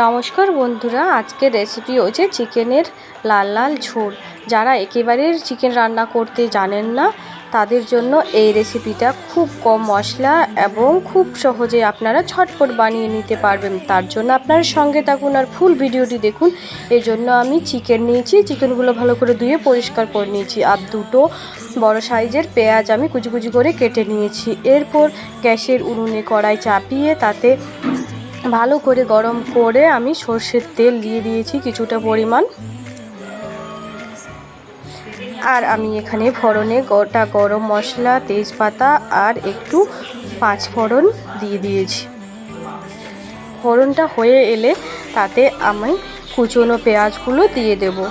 নমস্কার বন্ধুরা, আজকের রেসিপি হচ্ছে চিকেনের লাল লাল ঝোল। যারা একেবারে চিকেন রান্না করতে জানেন না, তাদের জন্য এই রেসিপিটা খুব কম মশলা এবং খুব সহজে আপনারা ছটপট বানিয়ে নিতে পারবেন। তার জন্য আপনারা সঙ্গে থাকুন আর ফুল ভিডিওটি দেখুন। এই জন্য আমি চিকেন নিয়েছি চিকেনগুলো ভালো করে ধুয়ে পরিষ্কার করে নিয়েছি। আর দুটো বড় সাইজের পেঁয়াজ আমি কুচি কুচি করে কেটে নিয়েছি। এরপর গ্যাসের উনুনে কড়াই চাপিয়ে তাতে ভালো করে গরম করে আমি সর্ষের তেল দিয়ে দিয়েছি কিছুটা পরিমাণ। আর আমি এখানে ফোড়নে গোটা গরম মশলা, তেজপাতা আর একটু পাঁচ ফোড়ন দিয়ে দিয়েছি। ফোড়নটা হয়ে এলে তাতে আমি কুচনো পেঁয়াজগুলো দিয়ে দেবো।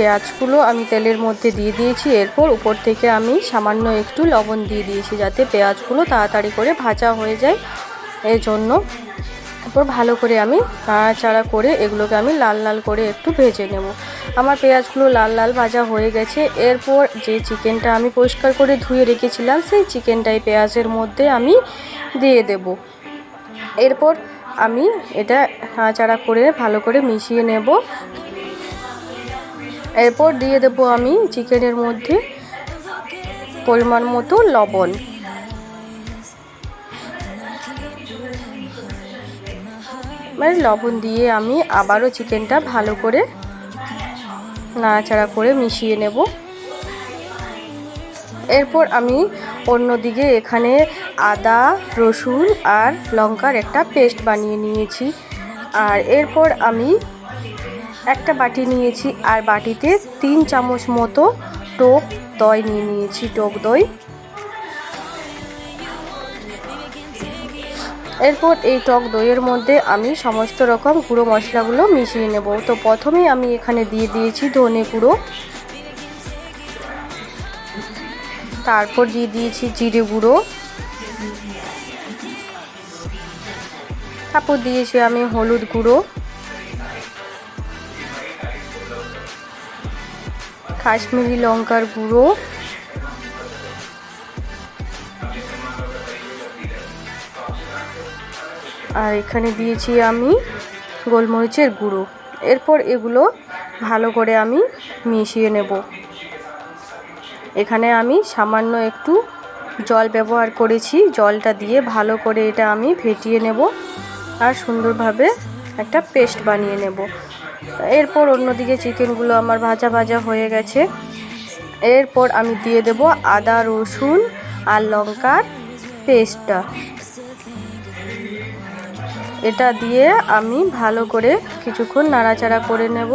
পেঁয়াজগুলো আমি তেলের মধ্যে দিয়ে দিয়েছি। এরপর উপর থেকে আমি সামান্য একটু লবণ দিয়ে দিয়েছি যাতে পেঁয়াজগুলো তাড়াতাড়ি করে ভাজা হয়ে যায়। এর জন্য এরপর ভালো করে আমি নাড়াচাড়া করে এগুলোকে আমি লাল লাল করে একটু ভেজে নেব। আমার পেঁয়াজগুলো লাল লাল ভাজা হয়ে গেছে। এরপর যে চিকেনটা আমি পরিষ্কার করে ধুয়ে রেখেছিলাম, সেই চিকেনটাই পেঁয়াজের মধ্যে আমি দিয়ে দেব। এরপর আমি এটা নাড়াচাড়া করে ভালো করে মিশিয়ে নেব। এরপর দিয়ে দেব আমি চিকেনের মধ্যে পরিমাণ মতো লবণ। মানে লবণ দিয়ে আমি আবারও চিকেনটা ভালো করে নাড়াচাড়া করে মিশিয়ে নেব। এরপর আমি অন্যদিকে এখানে আদা, রসুন আর লঙ্কার একটা পেস্ট বানিয়ে নিয়েছি। আর এরপর আমি একটা বাটি নিয়েছি আর বাটিতে তিন চামচ মতো টক দই নিয়ে নিয়েছি টক দই। এরপর এই টক দইয়ের মধ্যে আমি সমস্ত রকম গুঁড়ো মশলাগুলো মিশিয়ে নেব। তো প্রথমেই আমি এখানে দিয়ে দিয়েছি ধনে গুঁড়ো। তারপর দিয়ে দিয়েছি জিরে গুঁড়ো। তারপর দিয়েছি আমি হলুদ গুঁড়ো। কাশ্মীরি লঙ্কার গুঁড়ো। আর এখানে দিয়েছি আমি গোলমরিচের গুঁড়ো। এরপর এগুলো ভালো করে আমি মিশিয়ে নেব। এখানে আমি সামান্য একটু জল ব্যবহার করেছি। জলটা দিয়ে ভালো করে এটা আমি ফেটিয়ে নেব। আর সুন্দরভাবে একটা পেস্ট বানিয়ে নেব। এরপর অন্যদিকে চিকেনগুলো আমার ভাজা ভাজা হয়ে গেছে। এরপর আমি দিয়ে দেব আদা, রসুন আর লঙ্কার পেস্টটা। এটা দিয়ে আমি ভালো করে কিছুক্ষণ নাড়াচাড়া করে নেব।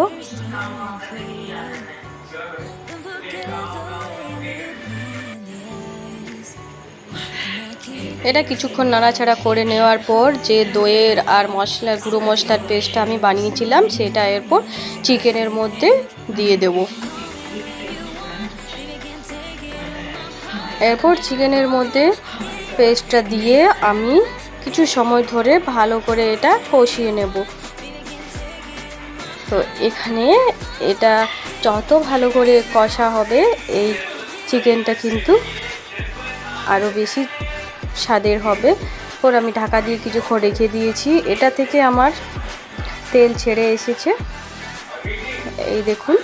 এটা কিছুক্ষণ নাড়াচাড়া করে নেওয়ার পর যে দইয়ের আর মশলার গুঁড়ো মশলার পেস্টটা আমি বানিয়েছিলাম, সেটা এরপর চিকেনের মধ্যে দিয়ে দেব। এরপর চিকেনের মধ্যে পেস্টটা দিয়ে আমি কিছু সময় ধরে ভালো করে এটা কষিয়ে নেব। তো এখানে এটা যত ভালো করে কষা হবে, এই চিকেনটা কিন্তু আরও বেশি স্বাদের হবে। ওর আমি ঢাকা দিয়ে কিছুক্ষণ রেখে দিয়েছি। এটা থেকে আমার তেল ছেড়ে এসেছে। এই দেখুন।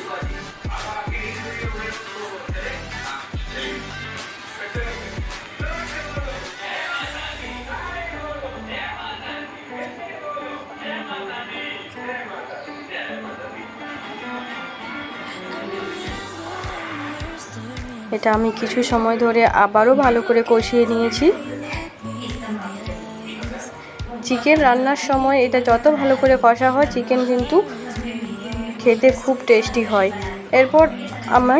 এটা আমি কিছু সময় ধরে আবারও ভালো করে কষিয়ে নিয়েছি। চিকেন রান্নার সময় এটা যত ভালো করে কষা হয় চিকেন কিন্তু খেতে খুব টেস্টি হয়। এরপর আমি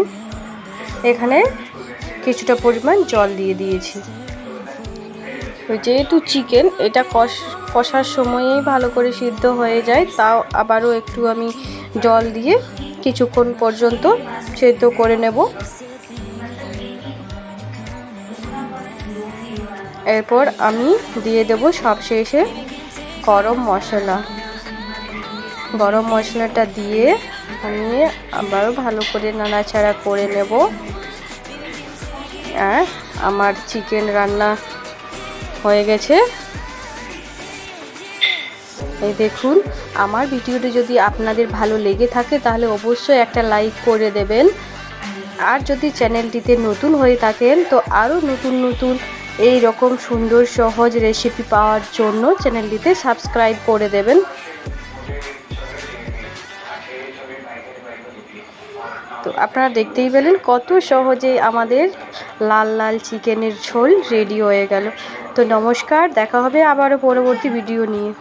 এখানে কিছুটা পরিমাণ জল দিয়ে দিয়েছি। যেহেতু চিকেন এটা কষ, কষার সময়েই ভালো করে সিদ্ধ হয়ে যায়, তাও আবারও একটু আমি জল দিয়ে কিছুক্ষণ পর্যন্ত সেদ্ধ করে নেব। এরপর আমি দিয়ে দেব সবশেষে গরম মশলা। গরম মশলাটা দিয়ে আমি আবারও ভালো করে নাড়াচাড়া করে নেব। আর আমার চিকেন রান্না হয়ে গেছে। এই দেখুন, আমার ভিডিওটি যদি আপনাদের ভালো লেগে থাকে তাহলে অবশ্যই একটা লাইক করে দেবেন। আর যদি চ্যানেলটিতে নতুন হয়ে থাকেন তো আরও নতুন নতুন এই রকম সুন্দর, সহজ রেসিপি পাওয়ার জন্য চ্যানেলটিতে সাবস্ক্রাইব করে দেবেন। তো আপনারা দেখতেই পেলেন কত সহজে আমাদের লাল লাল চিকেনের ঝোল রেডি হয়ে গেল। তো নমস্কার, দেখা হবে আবারও পরবর্তী ভিডিও নিয়ে।